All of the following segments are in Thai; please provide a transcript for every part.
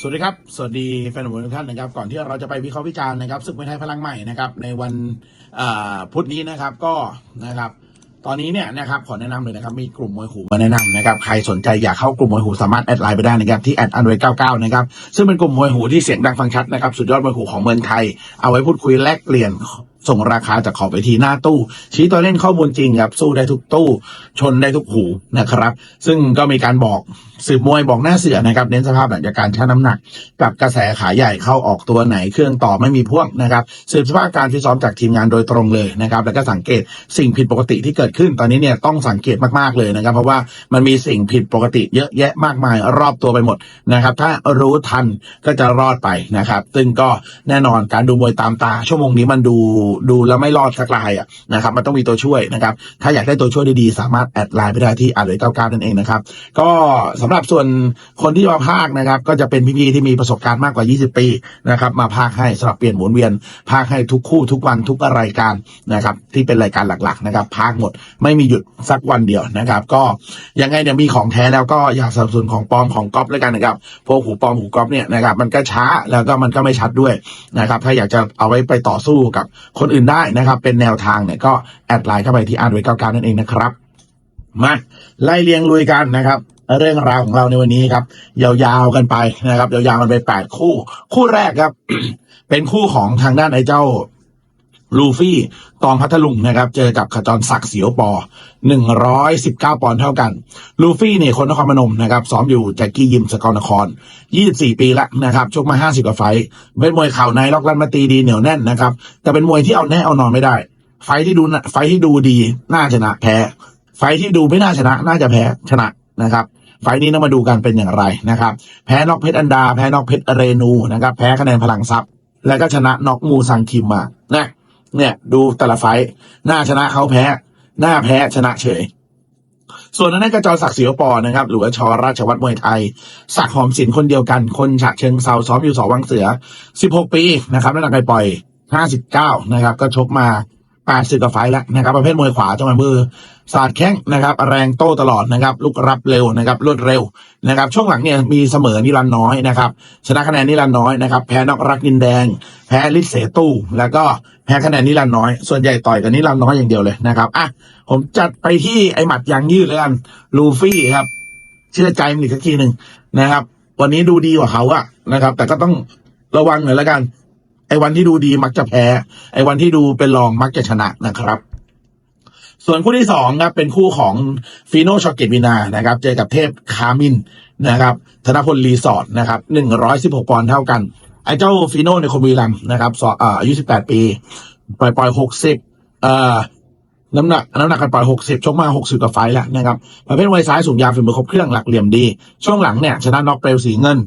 สวัสดีครับ สวัสดีแฟนบอลทุกท่านนะครับ ก่อนที่เราจะไปวิเคราะห์วิจารณ์นะครับศึกมวยไทยพลังใหม่นะครับ ในวันพุธนี้นะครับก็นะครับ ตอนนี้เนี่ยนะครับขอแนะนำเลยนะครับ มีกลุ่มมวยหูมาแนะนำนะครับ ใครสนใจอยากเข้ากลุ่มมวยหูสามารถแอดไลน์ไปได้นะครับที่แอดอันเวเก้าเก้านะครับ ซึ่งเป็นกลุ่มมวยหูที่เสียงดังฟังชัดนะครับ สุดยอดมวยหูของเมืองไทย เอาไว้พูดคุยแลกเปลี่ยน ส่งราคาจากขอบไปทีหน้าตู้ ชี้ตัวเล่นข้อมูลจริงครับ สู้ได้ทุกตู้ ชนได้ทุกหูนะครับ ซึ่งก็มีการบอกสืบมวยบอกหน้าเสือนะครับ เน้นสภาพหลังจากการชั่งน้ำหนัก กับกระแสขาใหญ่เข้าออกตัวไหนเครื่องต่อไม่มีพ่วงนะครับ สืบสภาพการฟิตซ้อมจากทีมงานโดยตรงเลยนะครับ แล้วก็สังเกตสิ่งผิดปกติที่เกิดขึ้นตอนนี้เนี่ยต้องสังเกตมากๆเลยนะครับ เพราะว่ามันมีสิ่งผิดปกติเยอะแยะมากมายรอบตัวไปหมดนะครับ ถ้ารู้ทันก็จะรอดไปนะครับ ซึ่งก็แน่นอนการดูมวยตามตาชั่วโมงนี้มันดูดูแล้วไม่รอดสักรายอะนะครับมันต้องมีตัวช่วยนะครับ ถ้าอยากได้ตัวช่วยดีๆ สามารถแอดไลน์ไปได้ที่อ่านเลยเก้าเก้านั่นเองนะครับ ก็สำหรับส่วนคนที่มาภาคนะครับ ก็จะเป็นพี่ๆที่มีประสบการณ์มากกว่า 20 ปีนะครับ มาภาคให้สลับเปลี่ยนหมุนเวียนภาคให้ทุกคู่ทุกวันทุกรายการนะครับ ที่เป็นรายการหลักๆนะครับภาคหมดไม่มีหยุดสักวันเดียวนะครับ ก็ยังไงเนี่ยมีของแท้แล้วก็อยากสนับสนุนของปลอมของก๊อปแล้วกันนะครับพวกหูปลอมหูก๊อปเนี่ยนะครับมันก็ช้าแล้วก็มันก็ไม่ชัดด้วยนะครับ ถ้าอยากจะเอาไว้ไปต่อสู้กับคนอื่นได้นะครับ เป็นแนวทางเนี่ยก็แอดไลน์เข้าไปที่อาร์ไว้เก้าเก้านั่นเองนะครับ มาไล่เลียงลุยกันนะครับ เรื่องราวของเราในวันนี้ครับ ยาวๆกันไปนะครับ ยาวๆกันไปแปดคู่ คู่แรกครับ เป็นคู่ของทางด้านไอ้เจ้า ลูฟี่ตองพัทลุงนะครับเจอกับขจรศักดิ์เสียวปอหนึ่งร้อยสิบเก้าปอนด์เท่ากัน ลูฟี่เนี่ยคนนครพนมนะครับซ้อมอยู่แจ็คกี้ยิมสกลนครยี่สิบสี่ปีละนะครับชกมาห้าสิบกว่าไฟเป็นมวยเข่าในล็อกลันมาตีดีเหนียวแน่นนะครับแต่เป็นมวยที่เอาแน่เอานอนไม่ได้ ไฟที่ดูไฟที่ดูดีน่าชนะแพ้ ไฟที่ดูไม่น่าชนะ น่าจะแพ้ชนะนะครับไฟนี้ต้องมาดูกันเป็นอย่างไรนะครับ แพ้นอกเพชรอันดา แพ้นอกเพชรเรนูนะครับ แพ้คะแนนพลังทรัพย์ แล้วก็ชนะนอกมูซังคิมมานะ เนี่ย ดูแต่ละไฟท์น่าชนะเขาแพ้ หน้าแพ้ชนะเฉย ส่วนนั้นกระจรศักดิ์เสียวปอนะครับ หรือว่าชอราชวัฒน์มวยไทย ศักหอมศิลป์คนเดียวกัน คนฉะเชิงเซาซ้อมอยู่สอวังเสือ 16 ปีนะครับน้ำหนักไปปล่อย 59 นะครับ ก็ชกมา80กว่าไฟแล้วนะครับ ประเภทมวยขวาจังหวะมือสาดแข้งนะครับ แรงโต้ตลอดนะครับลุกรับเร็วนะครับรวดเร็วนะครับ ช่วงหลังเนี่ยมีเสมอนิรันด์น้อยนะครับ ชนะคะแนนนิรันด์น้อยนะครับ แพ้นอกรักดินแดง แพ้ลิศเสตู้แล้วก็ แพ้คะแนนนิรันน้อย ส่วนใหญ่ต่อยกับนิรันน้อยอย่างเดียวเลยนะครับอะผมจัดไปที่ไอหมัดยางยืดแล้วกันลูฟี่ครับเชื่อใจมันอีกสักทีหนึ่งนะครับ วันนี้ดูดีกว่าเขาอะนะครับ แต่ก็ต้องระวังหน่อยแล้วกัน ไอ้วันที่ดูดีมักจะแพ้ ไอ้วันที่ดูเป็นรองมักจะชนะนะครับส่วนคู่ที่สองครับเป็นคู่ของฟีโนชอกเกตวินานะครับ เจอกับเทพคามินนะครับ ธนพลรีสอร์ทนะครับหนึ่งร้อยสิบหกปอนด์เท่ากัน ไอ้เจ้าฟีโน่ในคนบุรีรัมนะครับสออาอายุสิบแปดปี ปล่อยปล่อยหกสิบเอ่อน้ำหนักน้ำหนักกันปล่อยหกสิบชกมาหกสิบกว่าไฟแล้วนะครับประเภทมวยซ้ายสูงยาวฝีมือครบเครื่องหลักเหลี่ยมดี ช่วงหลังเนี่ยชนะน็อกเปลวสีเงิน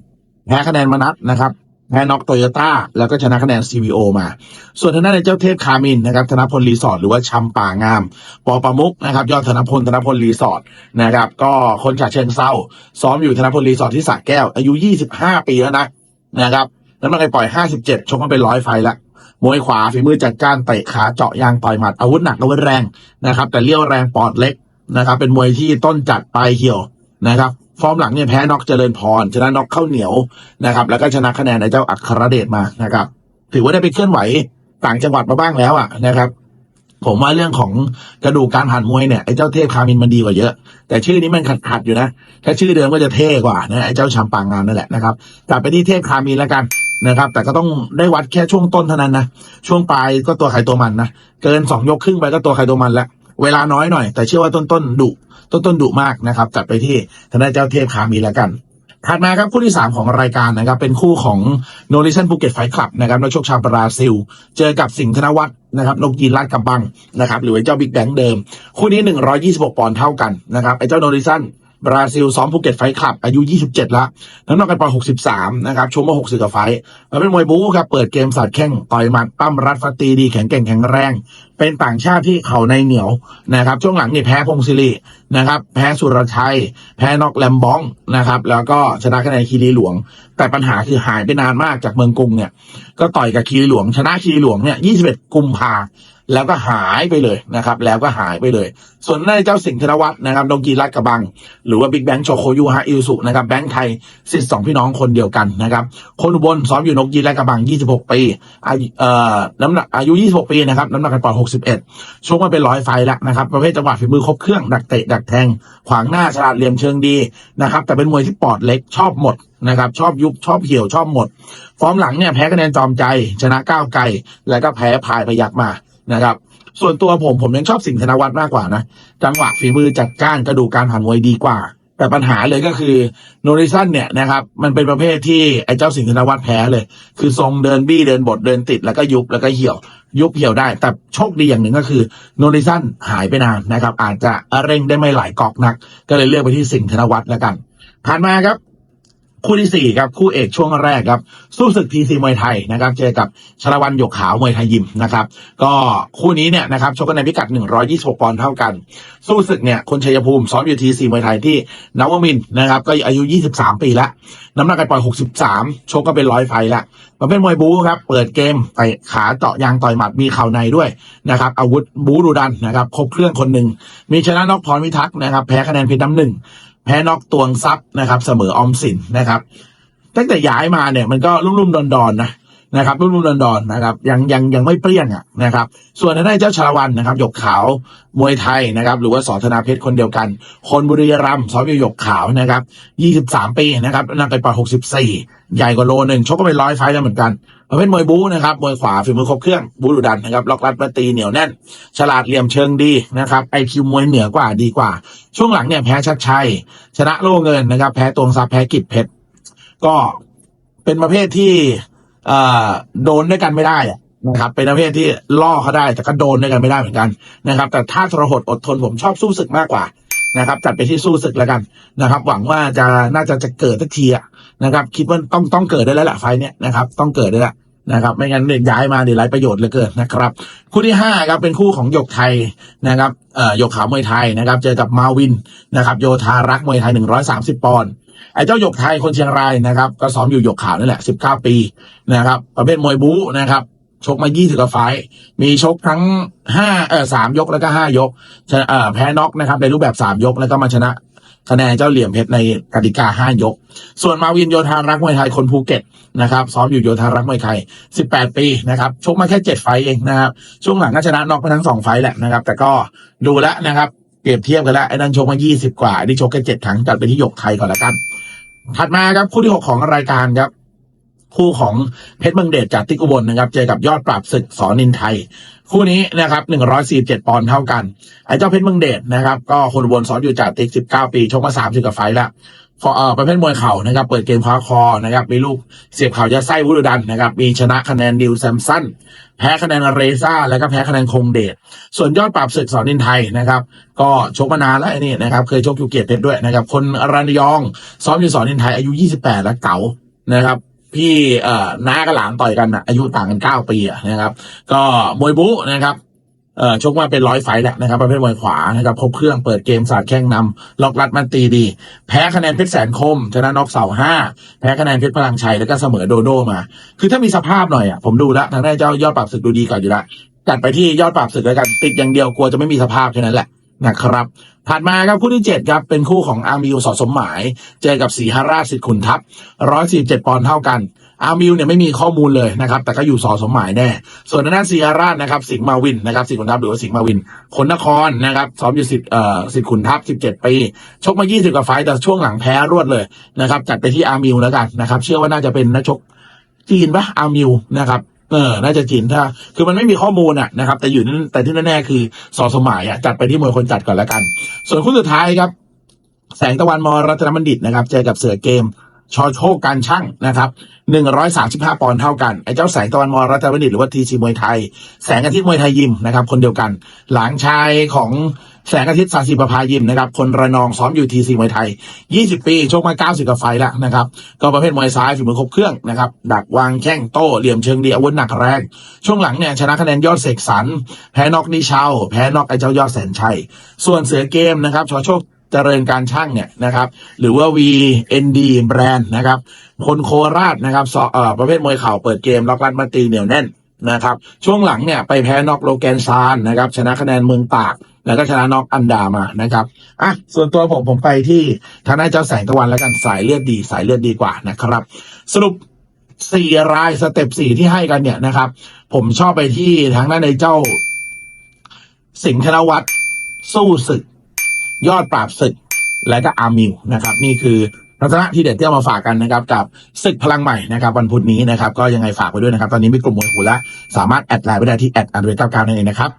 แพ้คะแนนมนัดนะครับแพ้น็อกโตโยต้าแล้วก็ชนะคะแนน CVO มา ส่วนทางด้านในเจ้าเทพคามินนะครับธนพลรีสอร์ทหรือว่าชำป่างาม ปอประมุกนะครับยอดธนพลธนพลรีสอร์ทนะครับก็คนฉะเชิงเซาซ้อมอยู่ธนพลรีสอร์ทที่สระแก้ว อายุ 25 ปีแล้วนะนะครับ น้ำหนักไปปล่อย 57 ชกมาเป็นร้อยไฟละมวยขวาฝีมือจัดจ้านเตะขาเจาะยางต่อยหมัดอาวุธหนักอาวุธแรงนะครับ แต่เลี้ยวแรงปอดเล็กนะครับ เป็นมวยที่ต้นจัดปลายเหี่ยวนะครับฟอร์มหลังเนี่ยแพ้น็อกเจริญพรชนะน็อกข้าวเหนียวนะครับ แล้วก็ชนะคะแนนไอ้เจ้าอัครเดชมานะครับ ถือว่าได้ไปเคลื่อนไหวต่างจังหวัดมาบ้างแล้วอะนะครับ ผมว่าเรื่องของกระดูกการผ่านมวยเนี่ยไอ้เจ้าเทพคามินมันดีกว่าเยอะ แต่ชื่อนี้มันขัดขัดๆอยู่นะถ้าชื่อเดิมก็จะเท่กว่านะไอ้เจ้าชำปางงามนั่นแหละนะครับกลับไปที่เทพคามินแล้วกัน นะครับ แต่ก็ต้องได้วัดแค่ช่วงต้นเท่านั้นนะช่วงปลายก็ตัวใครตัวมันนะเกินสองยกครึ่งไปก็ตัวใครตัวมันละเวลาน้อยหน่อย แต่เชื่อว่าต้นต้นดุต้นต้นดุมากนะครับจัดไปที่ทางด้านเจ้าเทพคามินแล้วกันถัดมาครับคู่ที่ 3 ของรายการนะครับ เป็นคู่ของโนริชันภูเก็ตไฟคลับนะครับนักชกชาวบราซิล เจอกับสิงห์ธนวัฒน์นะครับนกยีนลาดกระบังนะครับ หรือไอ้เจ้าบิ๊กแบงเดิม คู่นี้ 126 ปอนด์เท่ากันนะครับ ไอ้เจ้าโนริชัน บราซิลซ้อมภูเก็ตไฟคลับ อายุ 27แล้วน้ำหนักกันปอน63 นะครับชกมา60กับไฟมันเป็นมวยบู๊ครับ เปิดเกมสาดแข้งต่อยหมัดปั้มรัดฟัดตีดีแข็งแกร่งแข็งแรง เป็นต่างชาติที่เข่าในเหนียวนะครับ ช่วงหลังนี่แพ้พงศิรินะครับ แพ้สุรชัย แพ้นอกแลมบองนะครับ แล้วก็ชนะคะแนนคีรีหลวง แต่ปัญหาคือหายไปนานมากจากเมืองกรุงเนี่ย ก็ต่อยกับคีรีหลวง ชนะคีรีหลวงเนี่ย 21 กุมภา แล้วก็หายไปเลยนะครับ แล้วก็หายไปเลย ส่วนในเจ้าสิงห์ธนวัฒน์นะครับดงกีรัดกระบัง หรือว่าบิ๊กแบงค์โชโคยูฮะอิวสุนะครับแบงค์ไทยสิทธิ์สองพี่น้องคนเดียวกันนะครับ คนอุบลซ้อมอยู่นกยีและกระบัง 26 ปีอายุเอ่อน้ำหนักอายุ 26 ปีนะครับน้ำหนักกันปอนด์61ชกมาเป็นร้อยไฟล์แล้วนะครับ ประเภทจังหวะฝีมือครบเครื่องดักเตะดักแทง ขวางหน้าฉลาดเหลี่ยมเชิงดีนะครับ แต่เป็นมวยที่ปอดเล็กชอบหมดนะครับชอบยุบชอบเหี่ยวชอบหมด ฟอร์มหลังเนี่ยแพ้คะแนนจอมใจ ชนะก้าวไกลแล้วก็แพ้พายพยักมา นะครับ ส่วนตัวผมผมยังชอบสิงห์ธนวัฒน์มากกว่านะ จังหวะฝีมือจัดจ้านกระดูกการผ่านมวยดีกว่า แต่ปัญหาเลยก็คือโนริสันเนี่ยนะครับ มันเป็นประเภทที่ไอ้เจ้าสิงห์ธนวัฒน์แพ้เลย คือทรงเดินบี้เดินบดเดินติดแล้วก็ยุบแล้วก็เหี่ยว ยุบเหี่ยวได้ แต่โชคดีอย่างหนึ่งก็คือโนริสันหายไปนานนะครับ อาจจะเร่งได้ไม่หลายกอกนัก ก็เลยเลือกไปที่สิงห์ธนวัฒน์แล้วกันผ่านมาครับ คู่ที่สี่ครับคู่เอกช่วงแรกครับสู้ศึกทีซีมวยไทยนะครับ เจอกับชลวันหยกขาวมวยไทยยิมนะครับ ก็คู่นี้เนี่ยนะครับชกกันในพิกัด 126ปอนด์เท่ากัน สู้ศึกเนี่ยคนชัยภูมิซ้อมอยู่ทีซีมวยไทยที่นวมินนะครับ ก็อายุ 23 ปีละน้ำหนักการปล่อย 63 ชกก็เป็นร้อยไฟละมันเป็นมวยบู๊ครับ เปิดเกมไปขาเจาะยางต่อยหมัดมีเข่าในด้วยนะครับอาวุธบู๊ดุดันนะครับครบเครื่องคนหนึ่งมีชนะนอกพรวิทักษ์นะครับแพ้คะแนนเพชรน้ำหนึ่ง แพ้นอกตวงซับนะครับ เสมอออมสินนะครับ ตั้งแต่ย้ายมาเนี่ยมันก็รุ่มๆดอนๆนะ นะครับรุ่มๆดอนๆนะครับยังยังยังไม่เปรี้ยงอะนะครับ ส่วนทางด้นเจ้าชาละวันนะครับหยกขาวมวยไทยนะครับ หรือว่าสอธนาเพชรคนเดียวกัน คนบุรีรัมย์ซ้อมอยู่หยกขาวนะครับ23ปีนะครับน้ำหนักไปปอนด์64ใหญ่กว่าโลหนึ่งชกก็เป็นร้อยไฟแล้วเหมือนกันประเภทมวยบู๊นะครับมวยขวาฝีมือครบเครื่องบูดุดันนะครับล็อกรัดมาตีเหนียวแน่น ฉลาดเหลี่ยมเชิงดีนะครับไอคิวมวยเหนือกว่าดีกว่า ช่วงหลังเนี่ยแพ้ชัดชัย ชนะโล่เงินนะครับ แพ้ตวงซับแพ้กิจเพชรก็เป็นประเภทที่ เอ่อโดนด้วยกันไม่ได้อะนะครับเป็นประเภทที่ล่อเขาได้ แต่ก็โดนด้วยกันไม่ได้เหมือนกันนะครับ แต่ถ้าทรหดอดทนผมชอบสู้ศึกมากกว่านะครับ จัดไปที่สู้ศึกแล้วกันนะครับ หวังว่าจะน่าจะจะเกิดสักทีอะนะครับ คิดว่าต้องต้องเกิดได้แล้วแหละไฟเนี้ยนะครับ ต้องเกิดได้แล้วนะครับ ไม่งั้นเนี่ยย้ายมาเนี่ยไร้ประโยชน์เหลือเกินนะครับ คู่ที่ห้าครับเป็นคู่ของหยกไทยนะครับเอ่อหยกขาวมวยไทยนะครับ เจอกับมาวินนะครับ โยธารักษ์มวยไทยหนึ่งร้อยสามสิบปอนด์ ไอ้เจ้าหยกไทยคนเชียงรายนะครับ ก็ซ้อมอยู่หยกขาวนั่นแหละ 19 ปีนะครับ ประเภทมวยบู๊นะครับ ชกมา 20กว่าไฟมีชกทั้ง5เออ3ยกแล้วก็ 5 ยกชนะเอ่อแพ้น็อกนะครับ ในรูปแบบ 3 ยกแล้วก็มาชนะคะแนนเจ้าเหลี่ยมเพชรในกติกา 5 ยก ส่วนมาวินโยธารักมวยไทยคนภูเก็ตนะครับซ้อมอยู่โยธารักมวยไทย 18 ปีนะครับชกมาแค่ 7 ไฟเองนะครับ ช่วงหลังก็ชนะน็อกไปทั้ง 2 ไฟแหละนะครับ แต่ก็ดูแล้วนะครับ เปรียบเทียบกันแล้วไอ้นั่นชกมา20กว่าไอ้นี่ชกแค่เจ็ดครั้งจัดไปที่หยกไทยก่อนละกัน ถัดมาครับคู่ที่หกของรายการครับ คู่ของเพชรเมืองเดชจากติ๊กอุบลนะครับ เจอกับยอดปราบศึกสอนินไทย คู่นี้นะครับหนึ่งร้อยสี่เจ็ดปอนด์เท่ากันไอ้เจ้าเพชรเมืองเดชนะครับ ก็คนอุบลสอนอยู่จากติ๊กสิบเก้าปีชกมาสามสิบกว่าไฟล์ละ ประเภทมวยเข่านะครับ เปิดเกมคว้าคอนะครับ มีลูกเสียบเข่ายัดไส้วุฒิดันนะครับ มีชนะคะแนนดิวแซมสันแพ้คะแนนเรซ่า แล้วก็แพ้คะแนนคงเดช ส่วนยอดปราบศึกสอนนินไทยนะครับ ก็ชกมานานแล้วไอ้นี่นะครับ เคยชกยูเกียรติเพชรด้วยนะครับ คนระนอง ซ้อมอยู่สอนนินไทยอายุ 28 แล้วเก๋านะครับพี่เอ่อน้ากับหลานต่อยกันนะอายุต่างกัน9ปีนะครับ ก็มวยบู๊นะครับ ชกมาเป็นร้อยไฟแหละนะครับประเภทมวยขวานะครับครบเครื่องเปิดเกมสาดแข้งนำล็อกรัดมันตีดี แพ้คะแนนเพชรแสนคม ชนะน็อกเสาห้าแพ้คะแนนเพชรพลังชัยแล้วก็เสมอโดโดมา คือถ้ามีสภาพหน่อยอะผมดูแล้วทางด้านเจ้ายอดปรับศึกดูดีกว่าอยู่ละจัดไปที่ยอดปรับศึกแล้วกันติดอย่างเดียวกลัวจะไม่มีสภาพแค่นั้นแหละ นะครับ ถัดมาครับคู่ที่เจ็ดครับ เป็นคู่ของอาร์มิวสอสมหมาย เจอกับสีหราชสิทธิ์ขุนทัพร้อยสี่เจ็ดปอนด์เท่ากันอาร์มิวเนี่ยไม่มีข้อมูลเลยนะครับ แต่ก็อยู่สอสมหมายแน่ ส่วนด้านสีหราชนะครับสิงห์มาวินนะครับสิทธิ์ขุนทัพหรือว่าสิงห์มาวินคนนครนะครับซ้อมอยู่สิทธิ์เอ่อสิทธิ์ขุนทัพสิบเจ็ดปีชกมายี่สิบกว่าไฟแต่ช่วงหลังแพ้รวดเลยนะครับจัดไปที่อาร์มิวแล้วกันนะครับ เชื่อว่าน่าจะเป็นนักชกจีนปะอาร์มิวนะครับ เออ น่าจะจีนถ้า คือมันไม่มีข้อมูลอะนะครับ แต่อยู่นั่นแต่ที่แน่ๆคือสอสมหมายอะจัดไปที่มวยคนจัดก่อนแล้วกัน ส่วนคู่สุดท้ายครับ แสงตะวันมรัตนบัณฑิตนะครับ เจอกับเสือเกมชอโชคการช่างนะครับหนึ่งร้อยสามสิบห้าปอนด์เท่ากัน ไอ้เจ้าแสงตะวันมรัตนบัณฑิตหรือว่าทีซีมวยไทย แสงอาทิตย์มวยไทยยิมนะครับ คนเดียวกัน หลานชายของ แสงอาทิตย์สาสีประภายิมนะครับ คนระนองซ้อมอยู่ทีซีมวยไทย 20 ปี ชกมา 90กว่าไฟแล้วนะครับ ก็ประเภทมวยซ้ายฝีมือครบเครื่องนะครับ ดักวางแข้งโต้เหลี่ยมเชิงดีอาวุธหนักแรง ช่วงหลังเนี่ยชนะคะแนนยอดเสกสรรแพ้นอกนิชาวแพ้นอกไอเจ้ายอดแสนชัย ส่วนเสือเกมนะครับชอโชคเจริญการช่างเนี่ยนะครับ หรือว่า VND แบรนด์นะครับคนโคราชนะครับประเภทมวยเข่าเปิดเกมล็อกลัดมาตีเหนียวแน่นนะครับ ช่วงหลังเนี่ยไปแพ้นอกโลแกนซานนะครับ ชนะคะแนนเมืองตาก แล้วก็ชนะน็อกอันดามานะครับอะส่วนตัวผมผมไปที่ทางด้านเจ้าแสงตะวันแล้วกันสายเลือดดี สายเลือดดีกว่านะครับ สรุปสี่รายสเต็ปสี่ที่ให้กันเนี่ยนะครับ ผมชอบไปที่ทางด้านในเจ้า สิงห์ธนวัฒน์สู้ศึก ยอดปราบศึก และก็อาร์มิวนะครับ นี่คือลักษณะที่เด็ดที่เอามาฝากกันนะครับ กับศึกพลังใหม่นะครับวันพุธนี้นะครับ ก็ยังไงฝากไว้ด้วยนะครับ ตอนนี้มีกลุ่มมวยหูแล้วสามารถแอดไลน์ไปได้ที่แอดอันเดอร์เก้าเก้านั่นเองนะครับ